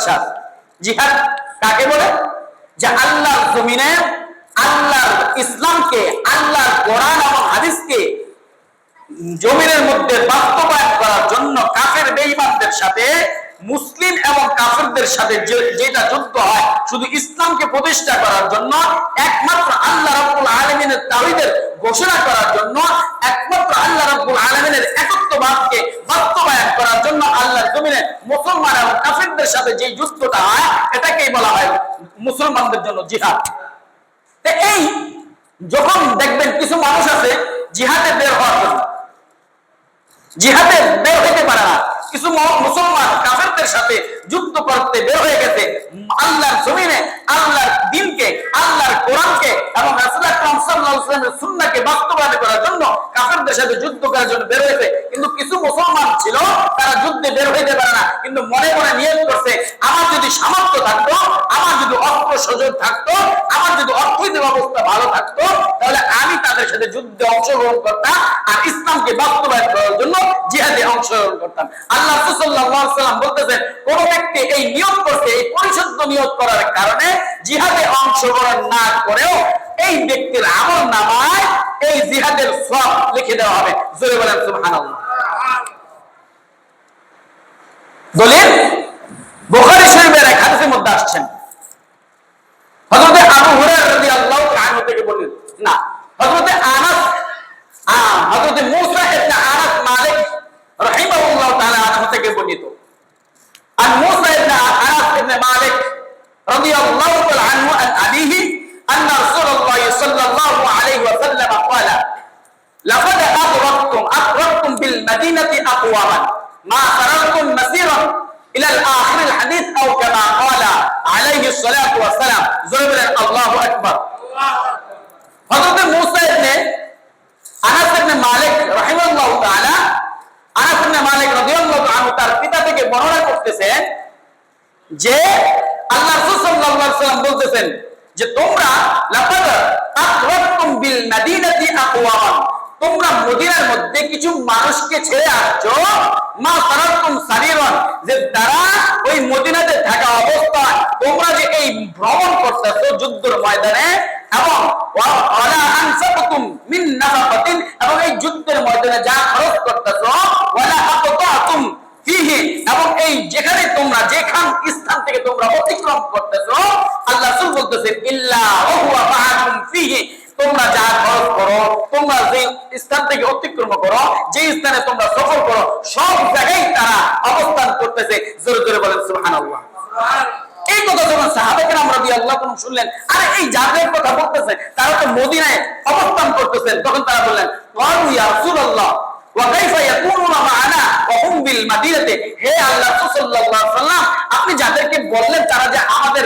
বাচ্চা জিহাদ কাকে বলে? যে আল্লাহর জমিনে, আল্লাহর ইসলামকে, আল্লাহর কোরআন এবং হাদিসকে জমিনের মধ্যে বাস্তবায়ন করার জন্য কাফের বেঈমানদের সাথে, মুসলিম এবং কাফেরদের সাথে যেটা যুদ্ধ হয়, শুধু ইসলামকে প্রতিষ্ঠা করার জন্য, একমাত্র আল্লাহ রাব্বুল আলামিনের তাওহীদের ঘোষণা করার জন্য, একমাত্র মুসলমান এবং কাফেরদের সাথে যে যুদ্ধটা হয়, এটাকেই বলা হয় মুসলমানদের জন্য জিহাদ। এই যখন দেখবেন কিছু মানুষ আছে, জিহাদে বের হওয়ার জন্য। জিহাদে বের হইতে পারে না। কিছু মুসলমান কাফেরদের সাথে যুদ্ধ করতে বের হয়ে গেছে। আল্লাহর জমিনে, আল্লাহর দিনকে আল্লাহর কোরআনকে এবং রাসূল আকরাম সাল্লাল্লাহু আলাইহি ওয়াসাল্লামের সুন্নাহকে বাস্তবায়ন করার জন্য কাফেরদের সাথে যুদ্ধ করার জন্য বের হয়েছে। কিন্তু কিছু মুসলমান ছিল, তারা যুদ্ধে বের হইতে পারে না। কিন্তু মনে মনে নিয়ত করছে, আমার যদি সামর্থ্য থাকতো, আমার যদি অস্ত্র সুযোগ থাকতো, আমার যদি অর্থনৈতিক অবস্থা ভালো থাকতো, তাহলে আমি তাদের সাথে যুদ্ধে অংশগ্রহণ করতাম আর ইসলামকে বাস্তবায়ন করার জন্য জিহাদে অংশগ্রহণ করতাম। আল্লাহ সাল্লাম বলতেছেন, কোন ব্যক্তি এই নিয়ত করছে, এই পরিশুদ্ধ নিয়ত করার কারণে জিহাদে অংশগ্রহণ না করেও এই ব্যক্তির আমল নামায় এই জিহাদের সব লিখে দেওয়া হবে। জোরে বলেন, সুবহানাল্লাহ। দলিল? বুখারী শরীফের এক হাদিসের মধ্যে আসছেন। হযরত আবু হুরায়রা রাদিয়াল্লাহু তাআলা থেকে বলেন না, হযরত আনাস হযরত মূসা ইবনে আনাস মালিক রাহিমাহুল্লাহ তাআলা আনহু থেকে বর্ণিত। আর মূসা ইবনে আনাস ইবনে মালিক রাদিয়াল্লাহু তাআলা আনহু আন আবিহি بالمدينه اقواما ما تركتم مسيرا الى الاخر الحديث او كما قال عليه الصلاه والسلام ضرب الله اكبر حضرت موسى بن আনাস ইবনে মালিক রাহিমাহুল্লাহ তাআলা আনাস ইবনে মালিক রাদিয়াল্লাহু আনহু তার পিতা থেকে বর্ণনা করতেছেন যে আল্লাহ রাসূল সাল্লাল্লাহু আলাইহি ওয়াসাল্লাম বলতেছেন যে তোমরা লাকাদ আখরাতুম বিল মাদিনাতি আকওয়ামান তোমরা মদিনার মধ্যে কিছু মানুষকে ছেড়ে আসছো, মা সারাতুম সারিরান যে তারা ওই মদিনাতে থাকা অবস্থায় তোমরা যে এই ভ্রমণ করতেছো যুদ্ধের ময়দানে, এবং ওয়ালা মিন এবং এই যুদ্ধের ময়দানে যা খরচ করতেছো, ওয়ালা আকাতাতুম ফিহি, এবং এই যেখানে তোমরা যেখান স্থান থেকে তোমরা অতিক্রম করতেছো, আল্লাহ রাসূল ইল্লা ওয়া হুয়া মাআকুম ফিহি তোমরা যা করো তোমরা যে স্থান থেকে অতিক্রম করো যে স্থানে তোমরা সফর করো সব জায়গায় তারা অবস্থান করতেছে। জোরে জোরে বলেন সুবহানাল্লাহ। এই কথা যখন সাহাবাকে আমরা দিয়ে আল্লাহ কোন শুনলেন আরে এই যাদের কথা বলতেছে তারা তো মদিনায় অবস্থান করতেছেন তখন তারা বললেন হে আল্লাহ সাল্লাল্লাহু আলাইহি ওয়াসাল্লাম আপনি যাদেরকে বললেন তারা যে আমাদের